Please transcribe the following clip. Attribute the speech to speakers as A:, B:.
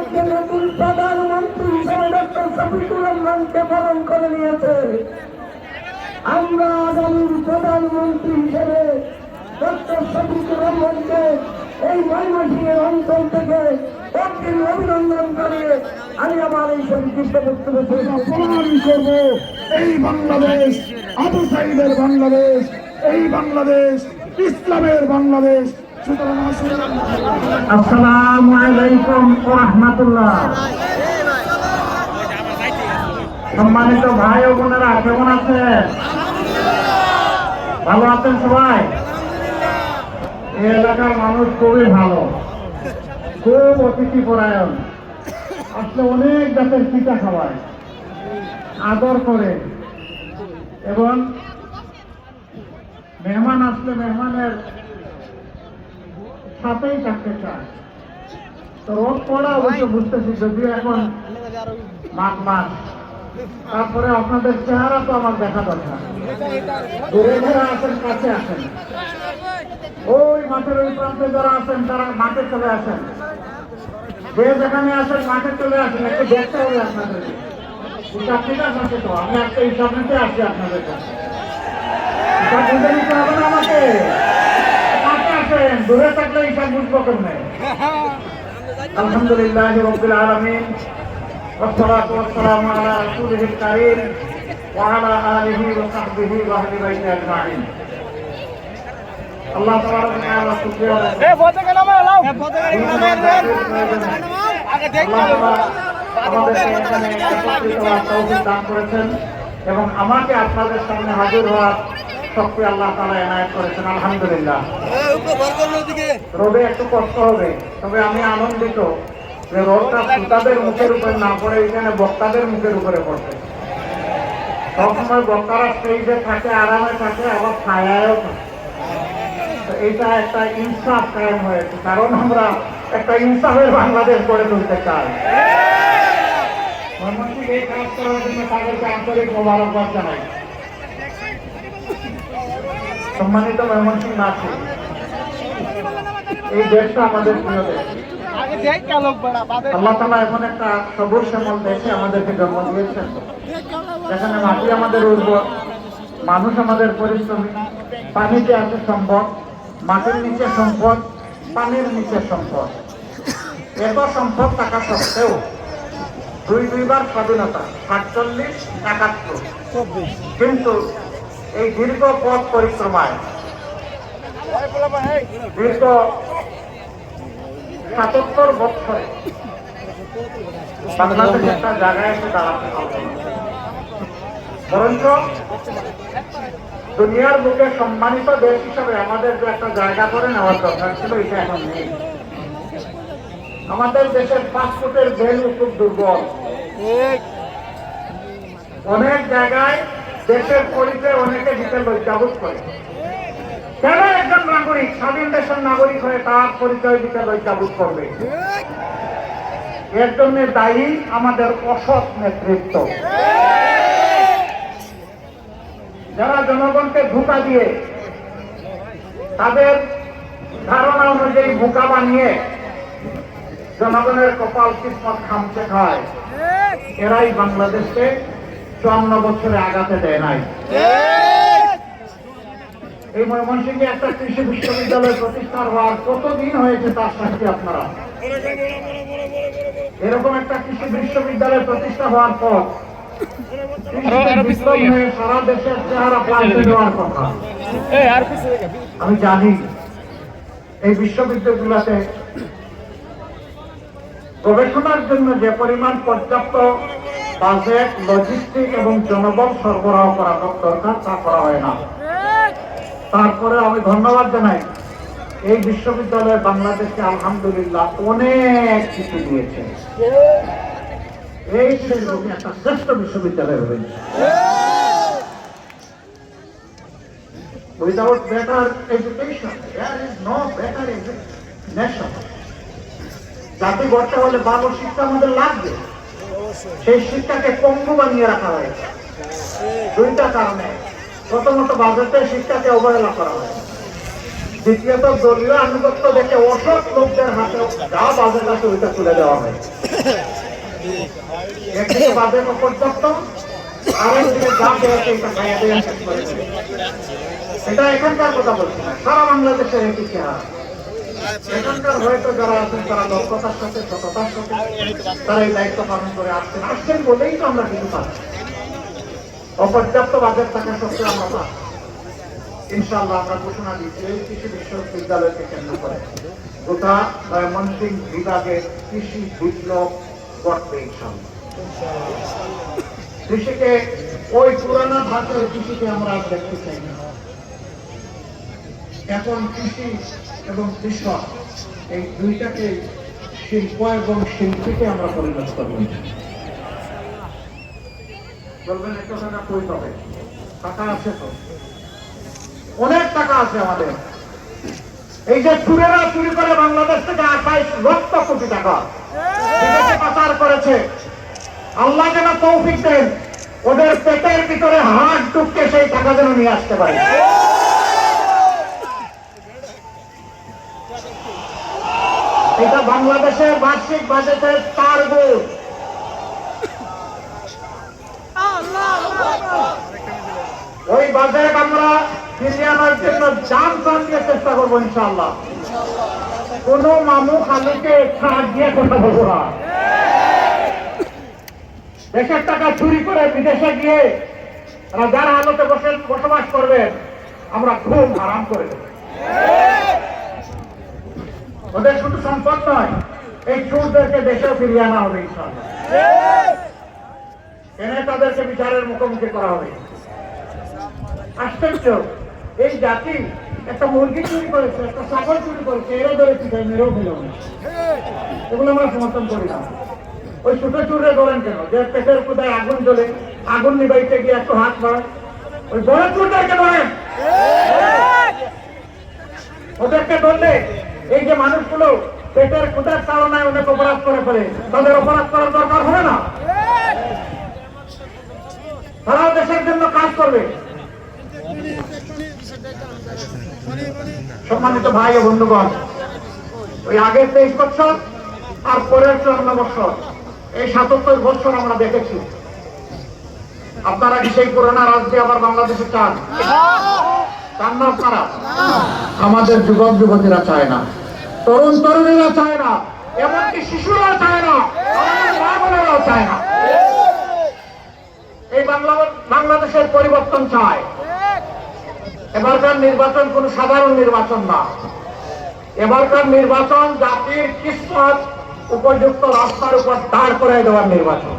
A: মধ্যে নতুন প্রধানমন্ত্রী শফিকুর রহমানকে বরণ করে নিয়েছে। আমরা আগামীর প্রধানমন্ত্রী হিসেবে এই ময়মনসিংহের অঞ্চল থেকে অভিনন্দন করে আমি আমার এই সংক্ষিপ্ত
B: এই বাংলাদেশ, আবু সাইদের বাংলাদেশ, এই বাংলাদেশ, ইসলামের বাংলাদেশ
A: আসসালামু আলাইকুম ওয়া রাহমাতুল্লাহ। সম্মানিত ভাই ও বোনেরা, কেমন আছেন? ভালো আছেন সবাই? এই এলাকার মানুষ খুবই ভালো। খুব অতিথি পরায়ণ। আসলে অনেক জাতের পিঠা খাওয়ায়। আদর করে। এবং মেহমান আসলে মেহমানের সাথেই থাকতে চায় তো রোদ পড়া অবশ্য বুঝতেছি, যদিও এখন মাঘ মাস। তারপরে আপনাদের চেহারা তো আমার দেখা দরকার। দূরে যারা আছেন, কাছে আসেন ওই মাঠের ওই প্রান্তে যারা আছেন, তারা মাঠে চলে আসেন। যে যেখানে আসেন, মাঠে চলে আসেন। একটু দেখতে হবে আপনাদের। তো? আমি একটা হিসাব নিতে আসছি আপনাদের কাছে। আমাকে? কাছে আসেন দূরে থাকলে হিসাব বুঝবো কেমনে আলহামদুলিল্লাহ রব্বিল আলামিন والصلاة والسلام على رسوله الكريم وعلى آله وصحبه وأهل بيته أجمعين আল্লাহ তাবারক ওয়া তাআলা শুকরিয়া
C: এ পতাকা নামাও লাও এ পতাকা আগে দেখ
A: আমাদেরকে এখানে একত্রিত হওয়ার তৌফিক দান করেছেন এবং আমাকে আপনাদের সামনে হাজির হওয়ার শক্তি আল্লাহ তাআলা এনায়েত করেছেন আলহামদুলিল্লাহ। রোদে একটু কষ্ট হবে তবে আমি আনন্দিত যে রোদটা শ্রোতাদের মুখের উপর না পড়ে এখানে বক্তাদের মুখের উপরে পড়ছে। সবসময় বক্তারা স্টেজে থাকে আরামে থাকে আবার ছায়ায়ও থাকে। এটা একটা ইনসাফ কায়েম হয়েছে কারণ আমরা একটা ইনসাফের বাংলাদেশ গড়ে তুলতে চাই। ময়মনসিংহ এই কাজ করার জন্য তাদেরকে আন্তরিক মোবারকবাদ জানাই। সম্মানিত ময়মনসিং ময়মনসিংহবাসী এই দেশটা আমাদের প্রিয় দেশ। আল্লাহ তালা এমন একটা সবুজ শ্যামল দেশে আমাদেরকে জন্ম দিয়েছেন। যেখানে মাটি আমাদের উর্বর, মানুষ আমাদের পরিশ্রমী, পানিতে আছে সম্পদ, মাটির নিচে সম্পদ, পানির নিচে সম্পদ। এত সম্পদ থাকা সত্ত্বেও দুই দুইবার স্বাধীনতা, সাতচল্লিশ, একাত্তর। কিন্তু এই দীর্ঘ পথ পরিক্রমায়। দীর্ঘ সাতাত্তর বছরে বাংলাদেশ একটা জায়গায় এসে দাঁড়াতে বরঞ্চ দুনিয়ার বুকে সম্মানিত দেশ হিসাবে আমাদের যে একটা জায়গা করে নেওয়ার দরকার ছিল এটা এখন নেই। আমাদের দেশের পাসপোর্টের ভ্যালু খুব দুর্বল। অনেক জায়গায় দেশের পরিচয় অনেকে দিতে লজ্জাবোধ করে। কেন একজন নাগরিক স্বাধীন দেশের নাগরিক হয়ে তার পরিচয় দিতে লজ্জাবোধ করবে? এর জন্য দায়ী আমাদের অসৎ নেতৃত্ব। যারা জনগণকে ধোকা দিয়ে তাদের ধারণা অনুযায়ী বোকা বানিয়ে জনগণের কপাল কিসমত খামচে খায়, এরাই বাংলাদেশকে চুয়ান্ন বছরে আগাতে দেয় নাই। এই ময়মনসিংহে একটা কৃষি বিশ্ববিদ্যালয় প্রতিষ্ঠার হওয়ার কতদিন হয়েছে তার সাক্ষী আপনারা? এরকম একটা কৃষি বিশ্ববিদ্যালয় প্রতিষ্ঠা হওয়ার পর সারা দেশের চেহারা পাল্টে দেওয়ার কথা। আমি জানি এই বিশ্ববিদ্যালয়গুলোতে গবেষণার জন্য যে পরিমাণ পর্যাপ্ত বাজেট লজিস্টিক এবং জনবল সরবরাহ করা দরকার তা করা হয় না। তারপরে আমি ধন্যবাদ জানাই এই বিশ্ববিদ্যালয় বাংলাদেশকে আলহামদুলিল্লাহ অনেক কিছু দিয়েছে। এই একটা শ্রেষ্ঠ বিশ্ববিদ্যালয় হয়েছে Without better education, there is no. জাতি গড়তে হলে ভালো শিক্ষা আমাদের লাগবে। সেই শিক্ষাকে পঙ্গু বানিয়ে রাখা হয়েছে। দুইটা কারণে। প্রথমত বাজেটে শিক্ষাকে অবহেলা করা হয় দ্বিতীয়ত দলীয় আনুগত্য দেখে অসৎ লোকদের হাতে যা বাজেট আছে ওইটা তুলে দেওয়া হয় একদিকে বাজেট অপর্যাপ্ত। আর একদিকে যা দেওয়াছে এটা খাইয়া দেওয়া। এটা এখানকার কথা বলছি না। সারা বাংলাদেশের একই চেহারা এখানকার হয়তো যারা আছেন, তারা দক্ষতার সাথে, সততার সাথে তারা এই দায়িত্ব পালন করে আসছেন। আসছেন বলেই তো আমরা কিছু পাচ্ছি। অপর্যাপ্ত বাজেট থাকা সত্ত্বেও আমরা পাচ্ছি। ইনশাআল্লাহ আমরা ঘোষণা দিচ্ছি, এই কৃষি বিশ্ববিদ্যালয়কে কেন্দ্র করে। গোটা ময়মনসিংহ বিভাগে কৃষি বিপ্লব ঘটবে ইনশাআল্লাহ। কৃষিকে, ওই পুরানা ভাষার কৃষিকে আমরা দেখতে চাই না। এখন কৃষি এবং কৃষক এই দুইটাকে শিল্প এবং শিল্পীকে আমরা পরিণত করব বলবেন একটা টাকা কই পাবে? টাকা আছে তো? অনেক টাকা আছে আমাদের। এই যে চুরেরা চুরি করে বাংলাদেশ থেকে আঠাইশ লক্ষ কোটি টাকা। পাচার করেছে। আল্লাহ যেন তৌফিক দেন, ওদের পেটের ভিতরে হাত ঢুকতে সেই টাকা যেন নিয়ে আসতে পারে। এটা বাংলাদেশের বার্ষিক বাজেটের গুণ ওই বাজেট আমরা ফিরিয়ে আনার জন্য যান দিয়ে চেষ্টা করব, ইনশাআল্লাহ। কোন মামু খালুকে দিয়ে কথা বলব না। দেশের টাকা চুরি করে বিদেশে গিয়ে তারা যারা আলোতে বসে বসবাস করবেন, আমরা ঘুম আরাম করে দেবো। ওদের শুধু সম্পদ নয়, এই চুরদেরকে দেশেও ফিরিয়ে আনা হবে এনে তাদেরকে বিচারের মুখোমুখি করা হবে। আশ্চর্য, এই জাতি একটা মুরগি চুরি করেছে, একটা ছাগল চুরি করেছে, এরা ধরে পিঠায় মেরেও ফেল এগুলো আমরা সমর্থন করি না। ওই ছোট চুরে ধরেন কেন? যে পেটের কোথায় আগুন জ্বলে, আগুন নিবাইতে গিয়ে একটু হাত বাড়ায়। ওই বড় চুরদেরকে ধরেন। ওদেরকে ধরলে এই যে মানুষগুলো পেটের ক্ষুদার কারণে অনেক অপরাধ করে ফেলে, তাদের অপরাধ করার দরকার হবে না? তারা দেশের জন্য কাজ করবে। সম্মানিত ভাই ও বন্ধুগণ, ওই আগের তেইশ বছর আর পরের চুয়ান্ন বছর এই সাতাত্তর বছর আমরা দেখেছি। আপনারা কি সেই করোনা রাজ্যে আবার বাংলাদেশে চান? চান না আপনারা? আমাদের যুবক যুবতীরা চায় না। তরুণ তরুণীরা চায় না, এমনকি শিশুরাও চায় না মা বোনেরাও চায় না। এই বাংলা বাংলাদেশের পরিবর্তন চায়। এবারকার নির্বাচন কোন সাধারণ নির্বাচন না। এবারকার নির্বাচন জাতির কিসমত উপযুক্ত রাস্তার উপর দাঁড় করে দেওয়ার নির্বাচন।